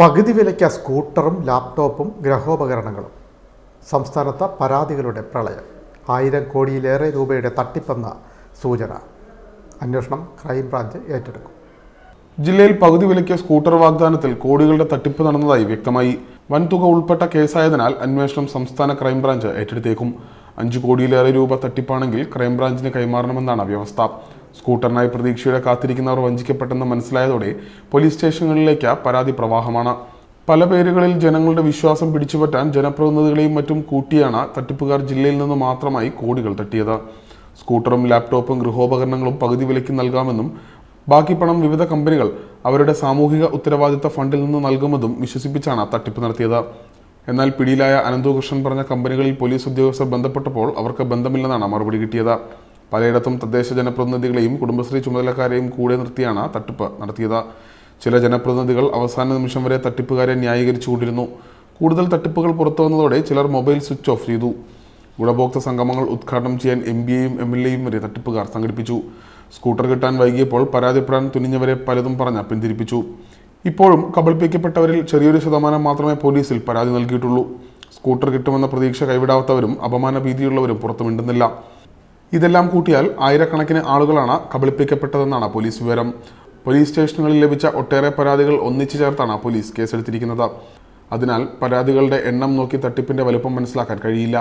പകുതി വിലയ്ക്ക് സ്കൂട്ടറും ലാപ്ടോപ്പും ഗ്രഹോപകരണങ്ങളും സംസ്ഥാനത്ത് പരാതികളുടെ പ്രളയം. ആയിരം കോടിയിലേറെ രൂപയുടെ തട്ടിപ്പെന്ന സൂചന. അന്വേഷണം ക്രൈംബ്രാഞ്ച് ഏറ്റെടുക്കും. ജില്ലയിൽ പകുതി വിലയ്ക്ക് സ്കൂട്ടർ വാഗ്ദാനത്തിൽ കോടികളുടെ തട്ടിപ്പ് നടന്നതായി വ്യക്തമായി. വൻതുക ഉൾപ്പെട്ട കേസായതിനാൽ അന്വേഷണം സംസ്ഥാന ക്രൈംബ്രാഞ്ച് ഏറ്റെടുത്തേക്കും. അഞ്ചു കോടിയിലേറെ രൂപ തട്ടിപ്പാണെങ്കിൽ ക്രൈംബ്രാഞ്ചിന് കൈമാറണമെന്നാണ് വ്യവസ്ഥ. സ്കൂട്ടറിനായി പ്രതീക്ഷയുടെ കാത്തിരിക്കുന്നവർ വഞ്ചിക്കപ്പെട്ടെന്ന് മനസ്സിലായതോടെ പോലീസ് സ്റ്റേഷനുകളിലേക്ക് പരാതി പ്രവാഹമാണ്. പല പേരുകളിൽ ജനങ്ങളുടെ വിശ്വാസം പിടിച്ചുപറ്റാൻ ജനപ്രതിനിധികളെയും മറ്റും കൂട്ടിയാണ് തട്ടിപ്പുകാർ ജില്ലയിൽ നിന്ന് മാത്രമായി കോടികൾ തട്ടിയത്. സ്കൂട്ടറും ലാപ്ടോപ്പും ഗൃഹോപകരണങ്ങളും പകുതി വിലയ്ക്ക് നൽകാമെന്നും ബാക്കി പണം വിവിധ കമ്പനികൾ അവരുടെ സാമൂഹിക ഉത്തരവാദിത്ത ഫണ്ടിൽ നിന്ന് നൽകുമെന്നും വിശ്വസിപ്പിച്ചാണ് തട്ടിപ്പ് നടത്തിയത്. എന്നാൽ പിടിയിലായ അനന്തകൃഷ്ണൻ പറഞ്ഞ കമ്പനികളിൽ പോലീസ് ഉദ്യോഗസ്ഥർ ബന്ധപ്പെട്ടപ്പോൾ അവർക്ക് ബന്ധമില്ലെന്നാണ് മറുപടി കിട്ടിയത്. പലയിടത്തും തദ്ദേശ ജനപ്രതിനിധികളെയും കുടുംബശ്രീ ചുമതലക്കാരെയും കൂടെ നിർത്തിയാണ് തട്ടിപ്പ് നടത്തിയത്. ചില ജനപ്രതിനിധികൾ അവസാന നിമിഷം വരെ തട്ടിപ്പുകാരെ ന്യായീകരിച്ചുകൊണ്ടിരുന്നു. കൂടുതൽ തട്ടിപ്പുകൾ പുറത്തു വന്നതോടെ ചിലർ മൊബൈൽ സ്വിച്ച് ഓഫ് ചെയ്തു. ഗുണഭോക്തൃ സംഗമങ്ങൾ ഉദ്ഘാടനം ചെയ്യാൻ എം ബി എയും എം എൽ എയും വരെ തട്ടിപ്പുകാർ സംഘടിപ്പിച്ചു. സ്കൂട്ടർ കിട്ടാൻ വൈകിയപ്പോൾ പരാതിപ്പെടാൻ തുനിഞ്ഞവരെ പലതും പറഞ്ഞ് പിന്തിരിപ്പിച്ചു. ഇപ്പോഴും കബളിപ്പിക്കപ്പെട്ടവരിൽ ചെറിയൊരു ശതമാനം മാത്രമേ പോലീസിൽ പരാതി നൽകിയിട്ടുള്ളൂ. സ്കൂട്ടർ കിട്ടുമെന്ന പ്രതീക്ഷ കൈവിടാത്തവരും അപമാന ഭീതിയുള്ളവരും പുറത്തു മിണ്ടുന്നില്ല ഇതെല്ലാം കൂട്ടിയാൽ ആയിരക്കണക്കിന് ആളുകളാണ് കബളിപ്പിക്കപ്പെട്ടതെന്നാണ് പോലീസ് വിവരം. പോലീസ് സ്റ്റേഷനുകളിൽ ലഭിച്ച ഒട്ടേറെ പരാതികൾ ഒന്നിച്ചു ചേർത്താണ് പോലീസ് കേസെടുത്തിരിക്കുന്നത്. അതിനാൽ പരാതികളുടെ എണ്ണം നോക്കി തട്ടിപ്പിന്റെ വലുപ്പം മനസ്സിലാക്കാൻ കഴിയില്ല.